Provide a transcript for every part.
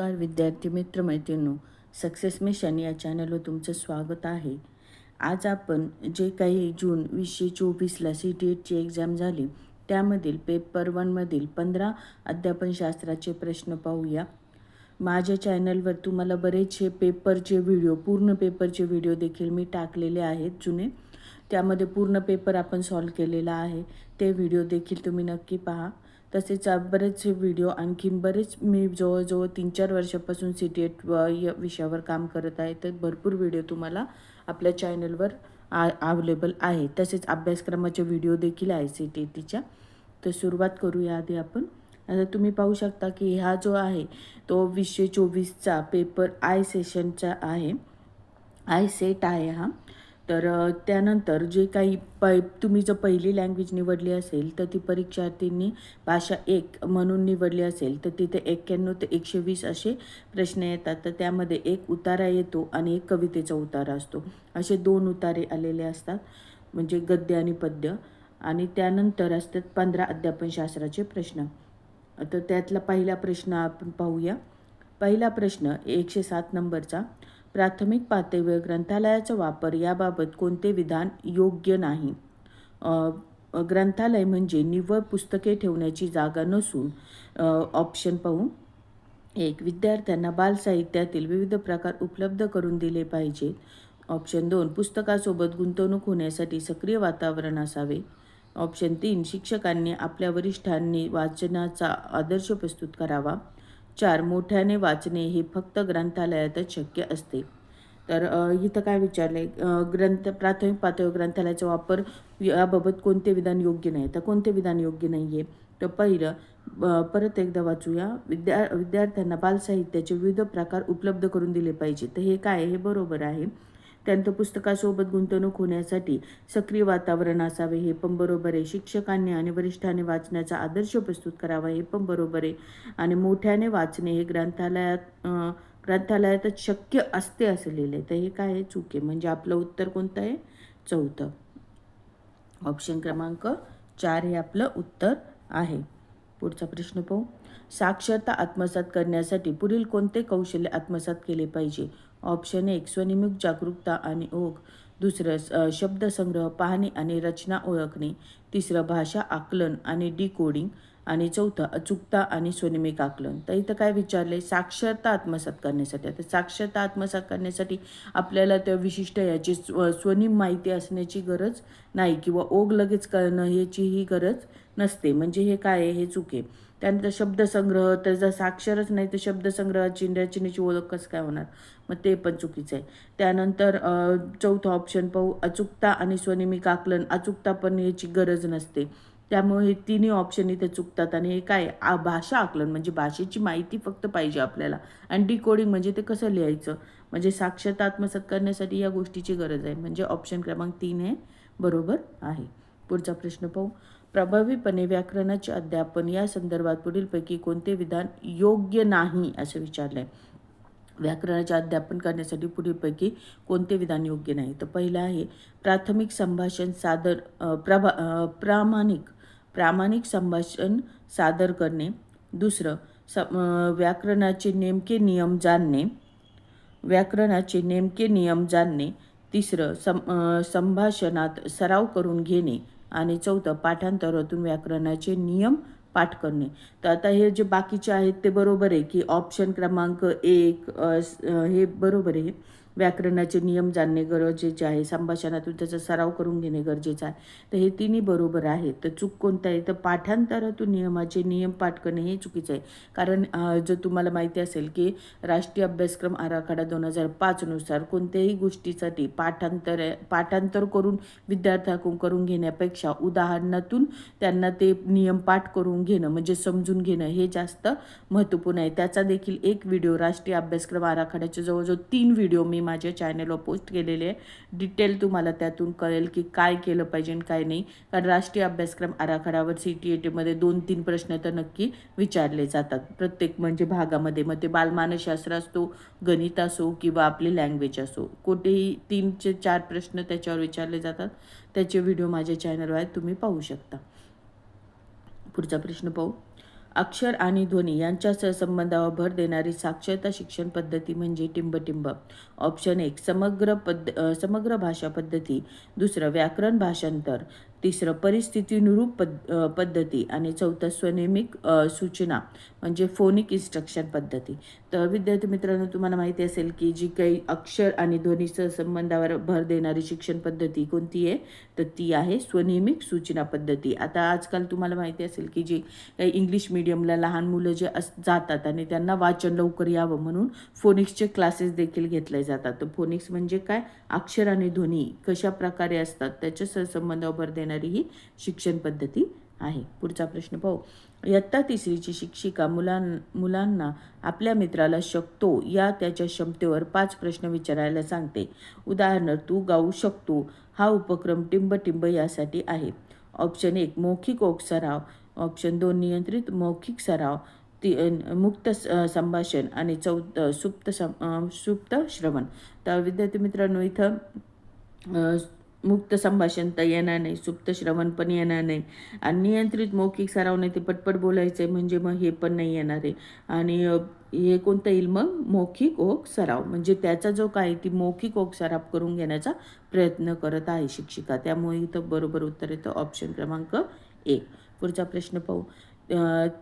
नमस्कार विद्यार्थी मित्र मैत्रिणींनो सक्सेस मिशन या चॅनलवर तुमचं स्वागत आहे. आज आपण जे काही जून वीसशे चोवीसला सी टी एटची एक्झाम झाली त्यामधील पेपर वनमधील पंधरा अध्यापनशास्त्राचे प्रश्न पाहूया. माझ्या चॅनलवर तुम्हाला बरेचसे पेपरचे व्हिडिओ पूर्ण पेपरचे व्हिडिओ देखील मी टाकलेले आहेत जुने. त्यामध्ये पूर्ण पेपर आपण सॉल्व केलेला आहे. ते व्हिडिओ देखील तुम्ही नक्की पहा. तसेच बरेचसे व्हिडिओ आणखीन बरेच मी जवळजवळ तीन चार वर्षापासून सी टी एट या विषयावर काम करत आहे. तर भरपूर व्हिडिओ तुम्हाला आपल्या चॅनलवर आ अवेलेबल आहे. तसेच अभ्यासक्रमाचे व्हिडिओ देखील आहे सी टी टीच्या तर सुरुवात करूया आधी आपण. आता तुम्ही पाहू शकता की हा जो आहे तो वीसशे चोवीसचा पेपर आय सेशनचा आहे. आय सेट आहे हा. तर त्यानंतर जे काही पै तुम्ही जर पहिली लँग्वेज निवडली असेल तर ती परीक्षार्थींनी भाषा एक म्हणून निवडली असेल तर तिथे एक्क्याण्णव ते एकशे वीस असे प्रश्न येतात. तर त्यामध्ये एक उतारा येतो आणि एक कवितेचा उतारा असतो. असे दोन उतारे आलेले असतात म्हणजे गद्य आणि पद्य. आणि त्यानंतर असतात पंधरा अध्यापनशास्त्राचे प्रश्न. तर त्यातला पहिला प्रश्न आपण पाहूया. पहिला प्रश्न एकशे सात नंबरचा. प्राथमिक पातळीवर ग्रंथालयाचा वापर याबाबत कोणते विधान योग्य नाही. ग्रंथालय म्हणजे निव्वळ पुस्तके ठेवण्याची जागा नसून ऑप्शन पाहू एक विद्यार्थ्यांना बालसाहित्यातील विविध प्रकार उपलब्ध करून दिले पाहिजे ऑप्शन दोन पुस्तकासोबत गुंतवणूक होण्यासाठी सक्रिय वातावरण असावे. ऑप्शन तीन शिक्षकांनी आपल्या वरिष्ठांनी वाचनाचा आदर्श प्रस्तुत करावा. चार मोठ्याने वाचणे हे फक्त ग्रंथालयातच शक्य असते. तर इथं काय विचारलं आहे ग्रंथ प्राथमिक पातळीवर ग्रंथालयाचा वापर याबाबत कोणते विधान योग्य नाही? तर कोणते विधान योग्य नाही आहे तर पहिलं परत एकदा वाचूया. विद्या विद्यार्थ्यांना बालसाहित्याचे विविध प्रकार उपलब्ध करून दिले पाहिजे तर हे काय हे बरोबर आहे. त्यांचं पुस्तकासोबत गुंतवणूक होण्यासाठी सक्रिय वातावरण असावे हे पण बरोबर. आहे शिक्षकांनी आणि वरिष्ठांनी वाचण्याचा आदर्श प्रस्तुत करावा हे पण बरोबर. आहे आणि मोठ्याने वाचणे हे ग्रंथालयात ग्रंथालयातच शक्य असते असं लिहिलं आहे तर हे काय आहे? चूक आहे. म्हणजे आपलं उत्तर कोणतं आहे? चौथं. ऑप्शन क्रमांक चार हे आपलं उत्तर आहे. पुढचा प्रश्न पाहू. साक्षरता आत्मसात करण्यासाठी पुढील कोणते कौशल्य आत्मसात केले पाहिजे? ऑप्शन एक स्वनिमुख जागरूकता आणि ओघ. दुसरं शब्दसंग्रह पाहणे आणि रचना ओळखणे. तिसरं भाषा आकलन आणि डिकोडिंग. आणि चौथं अचूकता आणि स्वनिमिक आकलन. तर इथं काय विचारले? साक्षरता आत्मसात करण्यासाठी. आता साक्षरता आत्मसात करण्यासाठी आपल्याला त्या विशिष्ट याची स्व स्वनिम माहिती असण्याची गरज नाही किंवा ओघ लगेच कळणं ह्याचीही गरज नसते. म्हणजे हे काय आहे? हे चुके त्यानंतर शब्दसंग्रह तर जसं साक्षरच नाही तर शब्दसंग्रहाची रचनेची ओळख कसं काय होणार? मग ते पण चुकीचं आहे. त्यानंतर चौथा चौथं ऑप्शन पाहू. अचूकता आणि स्वनिमिक आकलन. अचूकता पण याची गरज नसते. त्यामुळे हे तिन्ही ऑप्शन इथे चुकतात. आणि हे काय? आ भाषा आकलन. म्हणजे भाषेची माहिती फक्त पाहिजे आपल्याला. आणि डिकोडिंग म्हणजे ते कसं लिहायचं? म्हणजे साक्षरता आत्मसात करण्यासाठी या गोष्टीची गरज आहे. म्हणजे ऑप्शन क्रमांक तीन हे बरोबर आहे. पुढचा प्रश्न पाहू. प्रभावीपणे व्याकरणाचे अध्यापन या संदर्भात पुढीलपैकी कोणते विधान योग्य नाही असं विचारलं. आहे व्याकरणाचे अध्यापन करण्यासाठी पुढीलपैकी कोणते विधान योग्य नाही? तर पहिलं आहे प्राथमिक संभाषण सादर प्रभा प्रामाणिक प्रामाणिक संभाषण सादर करणे. दुसरं स व्याकरणाचे नेमके नियम जाणणे. व्याकरणाचे नेमके नियम जाणणे. तिसरं सं संभाषणात सराव करून घेणे. आणि चौथं पाठांतरातून व्याकरणाचे नियम पाठ करणे. तर आता हे जे बाकीचे आहेत ते बरोबर आहे की ऑप्शन क्रमांक एक हे बरोबर आहे. व्याकरणाचे नियम जाणणे गरजेचे आहे. संभाषणातून त्याचा सराव करून घेणे गरजेचं आहे. तर हे तिन्ही बरोबर आहे तर चूक कोणतं आहे? तर पाठांतरातून नियमाचे नियम पाठ करणे हे चुकीचं आहे. कारण जर तुम्हाला माहिती असेल की राष्ट्रीय अभ्यासक्रम आराखडा दोन हजार पाचनुसार कोणत्याही गोष्टीसाठी पाठांतर पाठांतर करून विद्यार्थ्याकडून करून घेण्यापेक्षा उदाहरणातून त्यांना ते नियम पाठ करून घेणं म्हणजे समजून घेणं हे जास्त महत्त्वपूर्ण आहे. त्याचा देखील एक व्हिडिओ राष्ट्रीय अभ्यासक्रम आराखड्याचे जवळजवळ तीन व्हिडिओ मी मी माझ्या चॅनलवर पोस्ट केलेले आहे. डिटेल तुम्हाला त्यातून कळेल की काय केलं पाहिजे आणि काय नाही. कारण राष्ट्रीय अभ्यासक्रम आराखड्यावर सी टी ए टीमध्ये दोन तीन प्रश्न तर नक्की विचारले जातात. प्रत्येक म्हणजे भागामध्ये. मग ते बालमानसशास्त्र असतो गणित असो किंवा आपली लँग्वेज असो. कुठेही तीनचे चार प्रश्न त्याच्यावर विचारले जातात. त्याचे व्हिडिओ माझ्या चॅनलवर आहेत. तुम्ही पाहू शकता. पुढचा प्रश्न पाहू. अक्षर आणि ध्वनी यांच्या सहसंबंधावर भर देणारी साक्षरता शिक्षण पद्धती म्हणजे टिंबटिंब. ऑप्शन एक समग्र पद्ध समग्र भाषा पद्धती. दुसरं व्याकरण भाषांतर. तिसरं परिस्थितीनुरूप पद पद्धती आणि चौथं स्वनियमिक सूचना म्हणजे फोनिक इन्स्ट्रक्शन पद्धती. तर विद्यार्थी मित्रांनो तुम्हाला माहिती असेल की जी काही अक्षर आणि ध्वनीसह संबंधावर भर देणारी शिक्षण पद्धती कोणती आहे? तर ती आहे स्वनियमिक सूचना पद्धती. आता आजकाल तुम्हाला माहिती असेल की जी काही इंग्लिश मिडियमला लहान मुलं जे अस जातात आणि त्यांना वाचन लवकर यावं म्हणून फोनिक्सचे क्लासेस देखील घेतले जातात. तर फोनिक्स म्हणजे काय? अक्षर आणि ध्वनी कशा प्रकारे असतात? त्याच्या सहसंबंधावर भर देणार ही शिक्षण पद्धती आहे. पुढचा प्रश्न पाहू. इयत्ता तिसरीची शिक्षिका मुलां मुलांना आपल्या मित्राला शकतो या त्याच्या क्षमतेवर पाच प्रश्न विचारायला सांगते. उदाहरणार्थ तू गाऊ शकतो. हा उपक्रम टिंबटिंब यासाठी आहे. ऑप्शन एक मौखिक ओक सराव. ऑप्शन दोन नियंत्रित मौखिक सराव. ती मुक्त संभाषण. आणि चौथ सुप्त सं सुप्त श्रवण. तर विद्यार्थी मित्रांनो इथं मुक्त संभाषण तर येणार नाही सुप्त श्रवण पण येणार नाही. आणि नियंत्रित मौखिक सराव नाही ते पटपट बोलायचं आहे म्हणजे मग हे पण नाही येणार आहे. आणि हे कोणतं येईल मग? मौखिक ओक सराव. म्हणजे त्याचा जो काय ती मौखिक ओक सराव करून घेण्याचा प्रयत्न करत आहे शिक्षिका. त्यामुळे इथं बरोबर उत्तर येतं. ऑप्शन क्रमांक एक. पुढचा प्रश्न पाहू.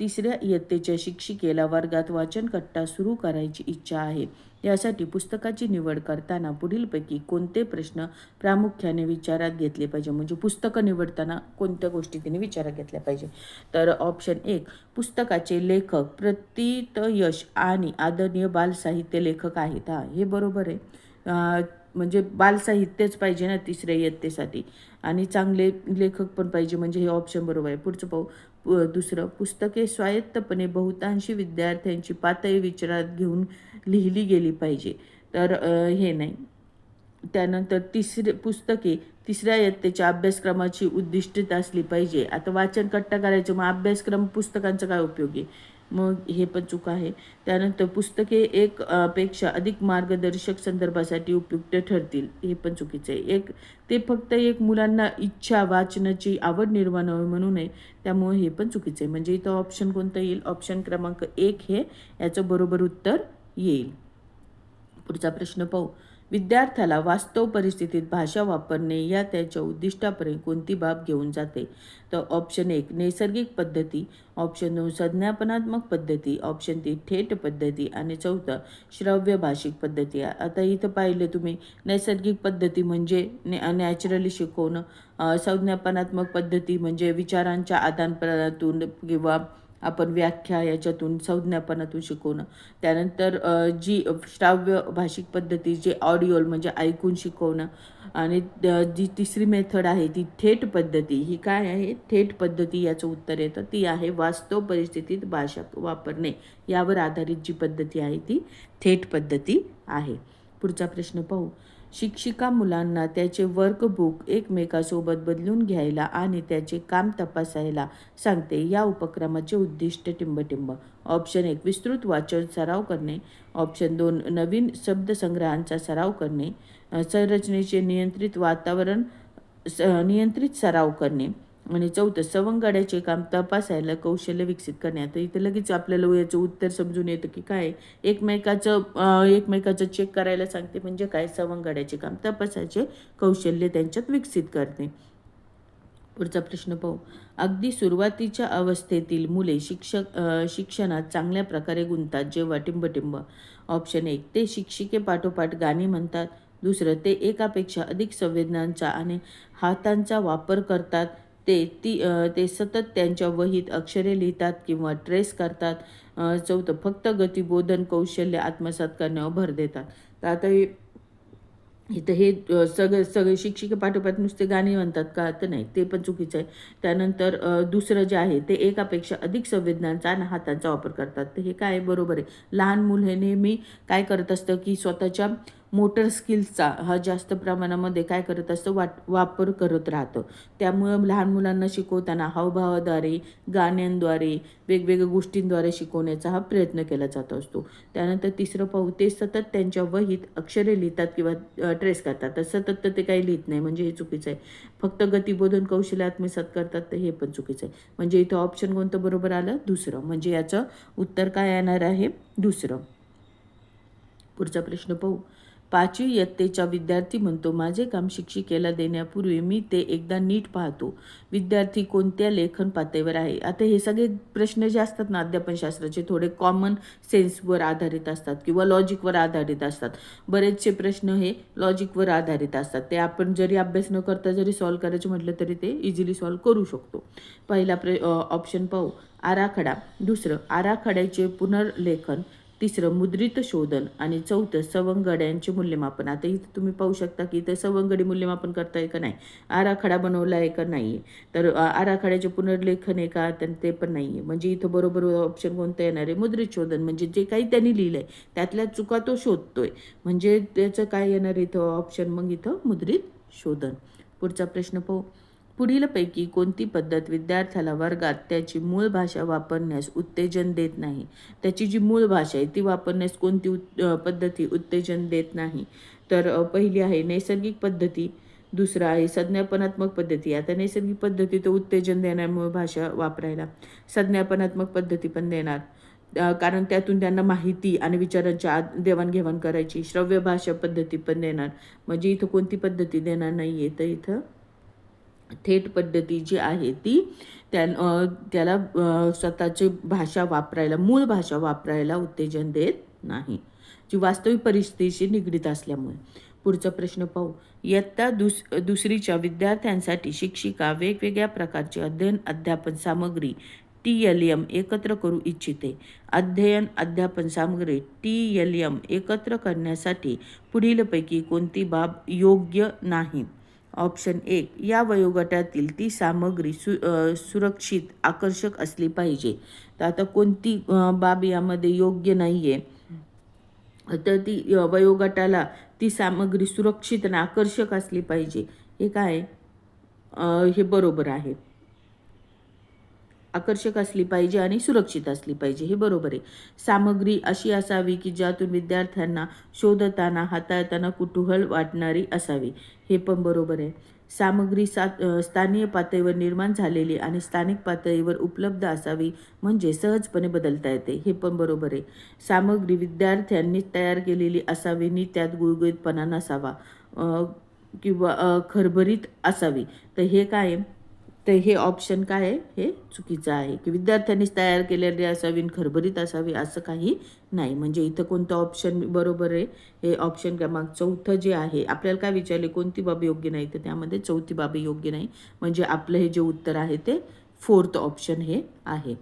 तिसऱ्या इयत्तेच्या शिक्षिकेला वर्गात वाचनकट्टा सुरू करायची इच्छा आहे. यासाठी पुस्तकाची निवड करताना पुढीलपैकी कोणते प्रश्न प्रामुख्याने विचारात घेतले पाहिजे? म्हणजे पुस्तकं निवडताना कोणत्या गोष्टी तिने विचारात घेतल्या पाहिजे? तर ऑप्शन एक पुस्तकाचे लेखक प्रतीत यश आणि आदरणीय बालसाहित्य लेखक आहेत. हा हे बरोबर आहे. म्हणजे बालसाहित्यच पाहिजे ना तिसऱ्या इयत्तेसाठी. आणि चांगले लेखक पण पाहिजे म्हणजे हे ऑप्शन बरोबर आहे. पुढचं पाहू. पु- दुसरं पुस्तके स्वायत्तपणे बहुतांशी विद्यार्थ्यांची पातळी विचारात घेऊन लिहिली गेली पाहिजे. तर हे नाही. त्यानंतर तिसरे पुस्तके तिसऱ्या इयत्तेच्या अभ्यासक्रमाची उद्दिष्टित असली पाहिजे. आता वाचन कट्टा करायचं मग अभ्यासक्रम पुस्तकांचा काय उपयोग आहे? मग हे पण चूक आहे. त्यानंतर पुस्तके एक पेक्षा अधिक मार्गदर्शक संदर्भासाठी उपयुक्त ठरतील. हे पण चुकीचं आहे. एक ते फक्त एक मुलांना इच्छा वाचनाची आवड निर्माण व्हावी म्हणून आहे त्यामुळे हे पण चुकीचं आहे. म्हणजे इथं ऑप्शन कोणतं येईल? ऑप्शन क्रमांक एक हे याचं बरोबर उत्तर येईल. पुढचा प्रश्न पाहू. विद्यार्थ्याला वास्तव परिस्थितीत भाषा वापरणे या त्याच्या उद्दिष्टापर्यंत कोणती बाब घेऊन जाते? तर ऑप्शन एक नैसर्गिक पद्धती. ऑप्शन दोन संज्ञापनात्मक पद्धती. ऑप्शन तीन थेट पद्धती. आणि चौथं श्रव्य भाषिक पद्धती. आता इथं पाहिलं तुम्ही नैसर्गिक पद्धती म्हणजे नॅचरली शिकवणं. संज्ञापनात्मक पद्धती म्हणजे विचारांच्या आदानप्रदानातून किंवा आपण व्याख्या याच्यातून संज्ञापनातून शिकवणं. त्यानंतर जी श्राव्य भाषिक पद्धती जे ऑडिओल म्हणजे ऐकून शिकवणं आणि जी तिसरी मेथड आहे ती थेट पद्धती ही काय आहे? थेट पद्धती याचं उत्तर येतं. ती आहे वास्तव परिस्थितीत भाषा वापरणे. यावर आधारित जी पद्धती आहे ती थेट पद्धती आहे. पुढचा प्रश्न पाहू. शिक्षिका मुलांना त्याचे वर्कबुक एकमेकासोबत बदलून घ्यायला आणि त्याचे काम तपासायला सांगते. या उपक्रमाचे उद्दिष्ट टिंबटिंब. ऑप्शन एक विस्तृत वाचन सराव करणे. ऑप्शन दोन नवीन शब्दसंग्रहांचा सराव करणे. संरचनेचे नियंत्रित वातावरण स नियंत्रित सराव करणे. आणि चौथं सवंगड्याचे काम तपासायला कौशल्य विकसित करणे. आता इथं लगेच आपल्याला याचं उत्तर समजून येतं की काय एकमेकाचं एकमेकाचं चेक करायला सांगते म्हणजे काय? सवंगड्याचे काम तपासायचे कौशल्य त्यांच्यात विकसित करते. पुढचा प्रश्न पाहू. अगदी सुरुवातीच्या अवस्थेतील मुले शिक्षक शिक्षणात चांगल्या प्रकारे गुंतात जेव्हा टिंबटिंब. ऑप्शन एक ते शिक्षिके पाठोपाठ गाणी म्हणतात. दुसरं ते एकापेक्षा अधिक संवेदनांचा आणि हातांचा वापर करतात. ते ती ते सतत त्यांच्या वहीत अक्षरे लिहितात किंवा ट्रेस करतात. चौथं फक्त गतिबोधन कौशल्य आत्मसात करण्यावर भर देतात. तर आता हे इथं हे अ, सगळे सगळे शिक्षिके पाठोपाठ नुसते गाणे म्हणतात का? तर नाही ते पण चुकीचं आहे. त्यानंतर दुसरं जे आहे ते एकापेक्षा अधिक संवेदनांचा आणि हातांचा वापर करतात. तर हे काय आहे? बरोबर आहे. लहान मूल हे नेहमी काय करत असतं की स्वतःच्या मोटर स्किल्सचा हा जास्त प्रमाणामध्ये काय करत असतो वाट वापर करत राहतं. त्यामुळं लहान मुलांना शिकवताना हावभावाद्वारे गाण्यांद्वारे वेगवेगळ्या गोष्टींद्वारे शिकवण्याचा हा प्रयत्न केला जात असतो. त्यानंतर तिसरं पाहू ते सतत त्यांच्या वहीत अक्षरे लिहितात किंवा ट्रेस करतात. तर सतत तर ते काही लिहित नाही म्हणजे हे चुकीचं आहे. फक्त गतिबोधन कौशल्य आत्मसात करतात तर हे पण चुकीचं आहे. म्हणजे इथं ऑप्शन कोणतं बरोबर आलं? दुसरं. म्हणजे याचं उत्तर काय येणार आहे? दुसरं. पुढचा प्रश्न पाहू. पाचवी इयत्तेचा विद्यार्थी म्हणतो माझे काम शिक्षिकेला देण्यापूर्वी मी ते एकदा नीट पाहतो. विद्यार्थी कोणत्या लेखन पातळीवर आहे? आता हे सगळे प्रश्न जे असतात ना अध्यापनशास्त्राचे थोडे कॉमन सेन्सवर आधारित असतात किंवा लॉजिकवर आधारित असतात. बरेचसे प्रश्न हे लॉजिकवर आधारित असतात. ते आपण जरी अभ्यास न करता जरी सॉल्व करायचे म्हटलं तरी ते इझिली सॉल्व करू शकतो. पहिला प्र ऑप्शन पाहू. आराखडा. दुसरं आराखड्याचे पुनर्लेखन. तिसरं मुद्रित शोधन आणि चौथं सवंगड्यांचे मूल्यमापन. आता इथं तुम्ही पाहू शकता की इथं सवंगडी मूल्यमापन करताय का नाही? आराखडा बनवला आहे का नाही? आहे तर आराखड्याचे पुनर्लेखन आहे का? तर ते पण नाही आहे म्हणजे इथं बरोबर ऑप्शन कोणतं येणार आहे? मुद्रित शोधन. म्हणजे जे काही त्यांनी लिहिलं आहे त्यातल्या चुका तो शोधतोय. म्हणजे त्याचं काय येणार इथं ऑप्शन मग इथं मुद्रित शोधन. पुढचा प्रश्न पाहू. पुढीलपैकी कोणती पद्धत विद्यार्थ्याला वर्गात त्याची मूळ भाषा वापरण्यास उत्तेजन देत नाही? त्याची जी मूळ भाषा आहे ती वापरण्यास कोणती उत् पद्धती उत्तेजन देत नाही? तर पहिली आहे नैसर्गिक पद्धती. दुसरं आहे संज्ञापनात्मक पद्धती. आता नैसर्गिक पद्धती तर उत्तेजन देणार मूळ भाषा वापरायला संज्ञापनात्मक पद्धती पण देणार. कारण त्यातून त्यांना माहिती आणि विचारांची आत देवाणघेवाण करायची श्रव्य भाषा पद्धती पण देणार. म्हणजे इथं कोणती पद्धती देणार नाही आहे तर इथं थेट पद्धती जी आहे ती त्या त्याला स्वतःची भाषा वापरायला मूळ भाषा वापरायला उत्तेजन देत नाही. जी वास्तविक परिस्थितीशी निगडीत असल्यामुळे. पुढचा प्रश्न पाहू. इयत्ता दुस दुसरीच्या विद्यार्थ्यांसाठी शिक्षिका वेगवेगळ्या प्रकारची अध्ययन अध्यापन सामग्री टी एल एम एकत्र करू इच्छिते. अध्ययन अध्यापन सामग्री टी एल एम एकत्र करण्यासाठी पुढीलपैकी कोणती बाब योग्य नाही ऑप्शन एक या वयोगटातील ती सामग्री सु सुरक्षित आकर्षक असली पाहिजे. तर आता कोणती बाब यामध्ये योग्य नाही आहे तर ती वयोगटाला ती सामग्री सुरक्षित आणि आकर्षक असली पाहिजे. हे काय? हे बरोबर आहे. आकर्षक असली पाहिजे आणि सुरक्षित असली पाहिजे हे बरोबर आहे. सामग्री अशी असावी की ज्यातून विद्यार्थ्यांना शोधताना हाताळताना कुतूहल वाटणारी असावी हे पण बरोबर आहे. सामग्री सा स्थानीय पातळीवर निर्माण झालेली आणि स्थानिक पातळीवर उपलब्ध असावी म्हणजे सहजपणे बदलता येते हे पण बरोबर आहे. सामग्री विद्यार्थ्यांनी तयार केलेली असावी नि त्यात गुळगुळीतपणा नसावा किंवा खरभरीत असावी. तर हे काय आहे? तर हे ऑप्शन काय आहे? हे चुकीचं आहे की विद्यार्थ्यांनीच तयार केलेली असावी आणि खरभरीत असावी असं काही नाही. म्हणजे इथं कोणतं ऑप्शन बरोबर आहे? हे ऑप्शन क्रमांक चौथं जे आहे आपल्याला काय विचारले? कोणती बाब योग्य नाही? तर त्यामध्ये चौथी बाबी योग्य नाही. म्हणजे आपलं हे जे उत्तर आहे ते फोर्थ ऑप्शन हे आहे.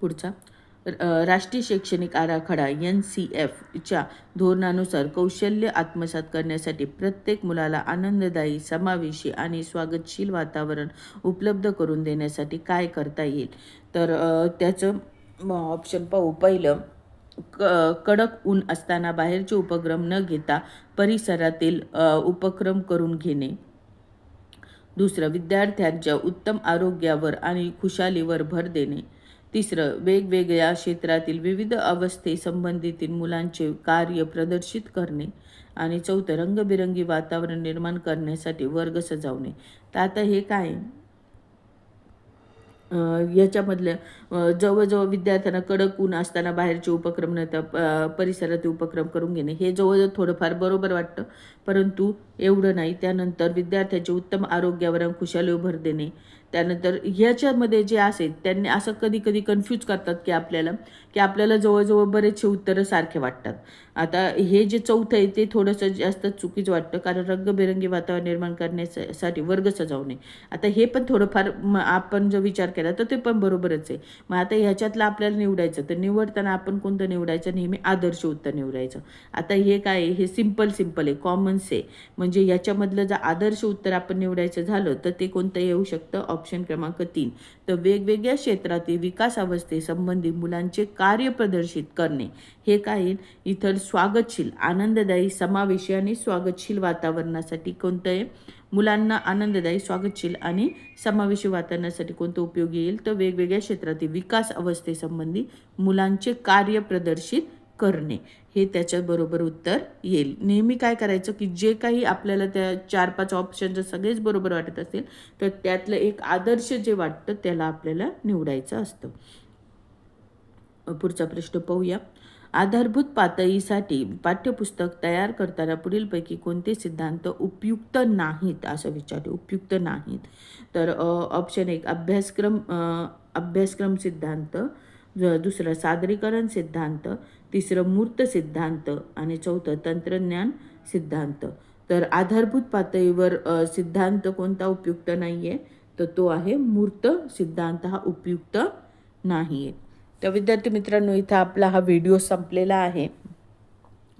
पुढचा. राष्ट्रीय शैक्षणिक आराखडा एन सी एफच्या धोरणानुसार कौशल्य आत्मसात करण्यासाठी प्रत्येक मुलाला आनंददायी समावेशी आणि स्वागतशील वातावरण उपलब्ध करून देण्यासाठी काय करता येईल? तर त्याचं ऑप्शन पाहू. पहिलं क कडक ऊन असताना बाहेरचे उपक्रम न घेता परिसरातील उपक्रम करून घेणे. दुसरं विद्यार्थ्यांच्या उत्तम आरोग्यावर आणि खुशालीवर भर देणे. तिसरं वेगवेगळ्या क्षेत्रातील विविध अवस्थेसंबंधितील मुलांचे कार्य प्रदर्शित करणे आणि चौथं रंगबिरंगी वातावरण निर्माण करण्यासाठी वर्ग सजावणे. तर आता हे काय? याच्यामधल्या याच्यामधलं जवळजवळ विद्यार्थ्यांना कडक ऊन असताना बाहेरचे उपक्रम न परिसरातील उपक्रम करून घेणे. हे जवळजवळ थोडंफार बरोबर वाटतं. परंतु एवढं नाही. त्यानंतर विद्यार्थ्याचे उत्तम आरोग्यावर खुशाली भर देणे. त्यानंतर ह्याच्यामध्ये जे असेल त्यांनी असं कधी कधी कन्फ्यूज करतात की आपल्याला की आपल्याला जवळजवळ बरेचसे उत्तरं सारखे वाटतात. आता हे जे चौथं आहे ते थोडंसं जास्त चुकीचं वाटतं कारण रंगबेरंगी वातावरण निर्माण करण्यासाठी वर्ग सजावणे. आता हे पण थोडंफार मग आपण जर विचार केला तर ते पण बरोबरच आहे. मग आता ह्याच्यातलं आपल्याला निवडायचं तर निवडताना आपण कोणतं निवडायचं? नेहमी आदर्श उत्तर निवडायचं. आता हे काय हे सिंपल सिंपल आहे. कॉमन कॉमन्स आहे म्हणजे याच्यामधलं जर आदर्श उत्तर आपण निवडायचं झालं तर ते कोणतं येऊ शकतं? ऑप्शन क्रमांक तीन. तर वेगवेगळ्या क्षेत्रातील विकास अवस्थेसंबंधी मुलांचे कार्य प्रदर्शित करणे. हे काही इथं स्वागतशील आनंददायी समावेशी आणि स्वागतशील वातावरणासाठी कोणतं आहे? मुलांना आनंददायी स्वागतशील आणि समावेशी वातावरणासाठी कोणतं उपयोगी येईल? तर वेगवेगळ्या क्षेत्रातील विकास अवस्थेसंबंधी मुलांचे कार्य प्रदर्शित करणे हे त्याच्याबरोबर उत्तर येईल. नेहमी काय करायचं की जे काही आपल्याला त्या चार पाच ऑप्शन जर सगळेच बरोबर वाटत असेल तर त्यातलं एक आदर्श जे वाटतं त्याला आपल्याला निवडायचं असतं. पुढचा प्रश्न पाहूया. आधारभूत पातळीसाठी पाठ्यपुस्तक तयार करताना पुढीलपैकी कोणते सिद्धांत उपयुक्त नाहीत? असं विचारले उपयुक्त नाहीत. तर ऑप्शन एक अभ्यासक्रम अभ्यासक्रम सिद्धांत. दुसरं सादरीकरण सिद्धांत. तिसरं मूर्त सिद्धांत आणि चौथं तंत्रज्ञान सिद्धांत. तर आधारभूत पातळीवर सिद्धांत कोणता उपयुक्त नाही आहे तर तो आहे मूर्त सिद्धांत हा उपयुक्त नाही आहे तर विद्यार्थी मित्रांनो इथं आपला हा व्हिडिओ संपलेला आहे.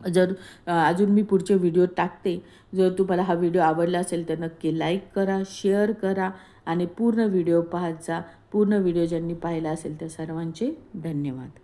जर अजून मी पुढचे व्हिडिओ टाकते. जर तुम्हाला हा व्हिडिओ आवडला असेल तर नक्की लाईक करा शेअर करा आणि पूर्ण व्हिडिओ पाहत जा. पूर्ण व्हिडिओ ज्यांनी पाहिला असेल तर सर्वांचे धन्यवाद.